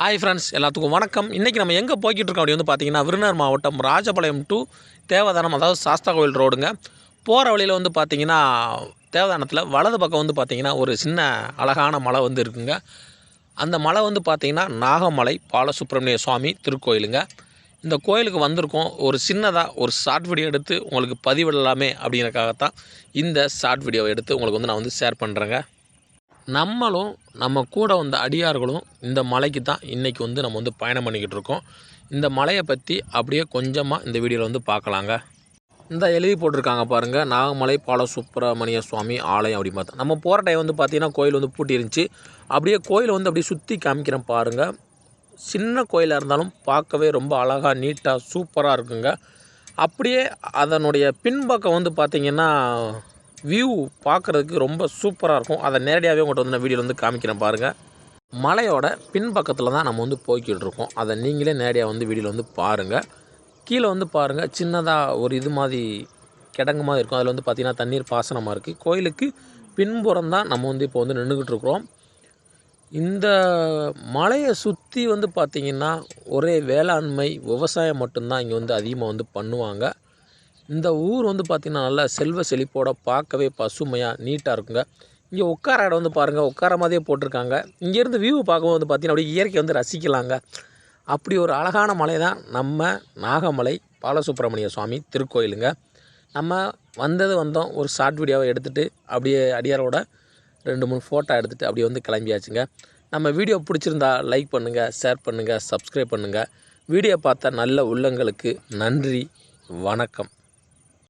Hi friends எல்லாத்துக்கும் வணக்கம். இன்றைக்கி நம்ம எங்கே போய்கிட்டு இருக்கோம் அப்படி வந்து பார்த்தீங்கன்னா விருதுநகர் மாவட்டம் ராஜபாளையம் டு தேவதானம் அதாவது சாஸ்தா கோவில் ரோடுங்க போகிற வழியில் வந்து பார்த்தீங்கன்னா தேவதானத்தில் வலது பக்கம் வந்து பார்த்தீங்கன்னா ஒரு சின்ன அழகான மலை வந்து இருக்குங்க. அந்த மலை வந்து பார்த்தீங்கன்னா நாகமலை பாலசுப்ரமணிய சுவாமி திருக்கோயிலுங்க. இந்த கோயிலுக்கு வந்திருக்கோம். ஒரு சின்னதாக ஒரு ஷார்ட் வீடியோ எடுத்து உங்களுக்கு பதிவிடலாமே அப்படிங்கிறக்காகத்தான் இந்த ஷார்ட் வீடியோவை எடுத்து உங்களுக்கு வந்து நான் வந்து ஷேர் பண்ணுறேங்க நம்மளும் நம்ம கூட வந்த அடியார்களும் இந்த மலைக்கு தான் இன்றைக்கி வந்து நம்ம வந்து பயணம் பண்ணிக்கிட்டு இருக்கோம். இந்த மலையை பற்றி அப்படியே கொஞ்சமாக இந்த வீடியோவில் வந்து பார்க்கலாங்க. இந்த எழுதி போட்டிருக்காங்க பாருங்கள் நாகமலை பாலசுப்ரமணிய சுவாமி ஆலயம் அப்படி பார்த்தா. நம்ம போகிற டைம் வந்து பார்த்திங்கன்னா கோயில் வந்து பூட்டி இருந்துச்சு. அப்படியே கோயில் வந்து அப்படியே சுற்றி காமிக்கிறேன் பாருங்கள் சின்ன கோயிலாக இருந்தாலும் பார்க்கவே ரொம்ப அழகாக நீட்டாக சூப்பராக இருக்குங்க. அப்படியே அதனுடைய பின்பக்கம் வந்து பார்த்திங்கன்னா வியூ பார்க்குறதுக்கு ரொம்ப சூப்பராக இருக்கும். அதை நேரடியாகவே உங்கள்கிட்ட வந்து நான் வீடியோவில் வந்து காமிக்கிறேன் பாருங்கள் மலையோட பின்பக்கத்தில் தான் நம்ம வந்து போய்கிட்டு இருக்கோம். அதை நீங்களே நேரடியாக வந்து வீடியோவில் வந்து பாருங்கள் கீழே வந்து பாருங்கள் சின்னதாக ஒரு இது மாதிரி கிடங்கு மாதிரி இருக்கும். அதில் வந்து பார்த்திங்கன்னா தண்ணீர் பாசனமாக இருக்குது கோயிலுக்கு பின்புறம் தான் நம்ம வந்து இப்போ வந்து நின்றுக்கிட்டு இருக்கிறோம். இந்த மலையை சுற்றி வந்து பார்த்திங்கன்னா ஒரே வேளாண்மை விவசாயம் மட்டும்தான் இங்கே வந்து அதிகமாக வந்து பண்ணுவாங்க. இந்த ஊர் வந்து பார்த்திங்கன்னா நல்லா செல்வ செழிப்போட பார்க்கவே பசுமையாக நீட்டாக இருக்குங்க. இங்கே உட்கார இடம் வந்து பாருங்கள் உட்கார மாதிரியே போட்டிருக்காங்க. இங்கேருந்து வியூ பார்க்கும்போது வந்து பார்த்திங்கன்னா அப்படியே இயற்கை வந்து ரசிக்கலாங்க. அப்படி ஒரு அழகான மலை தான் நம்ம நாகமலை பாலசுப்ரமணிய சுவாமி திருக்கோயிலுங்க. நம்ம வந்தது வந்தோம் ஒரு ஷார்ட் வீடியோவை எடுத்துகிட்டு அப்படியே அடியாரோட ரெண்டு மூணு ஃபோட்டோ எடுத்துகிட்டு அப்படியே வந்து கிளம்பியாச்சுங்க. நம்ம வீடியோ பிடிச்சிருந்தா லைக் பண்ணுங்கள் ஷேர் பண்ணுங்கள் சப்ஸ்கிரைப் பண்ணுங்கள் வீடியோ பார்த்த நல்ல உள்ளங்களுக்கு நன்றி வணக்கம்.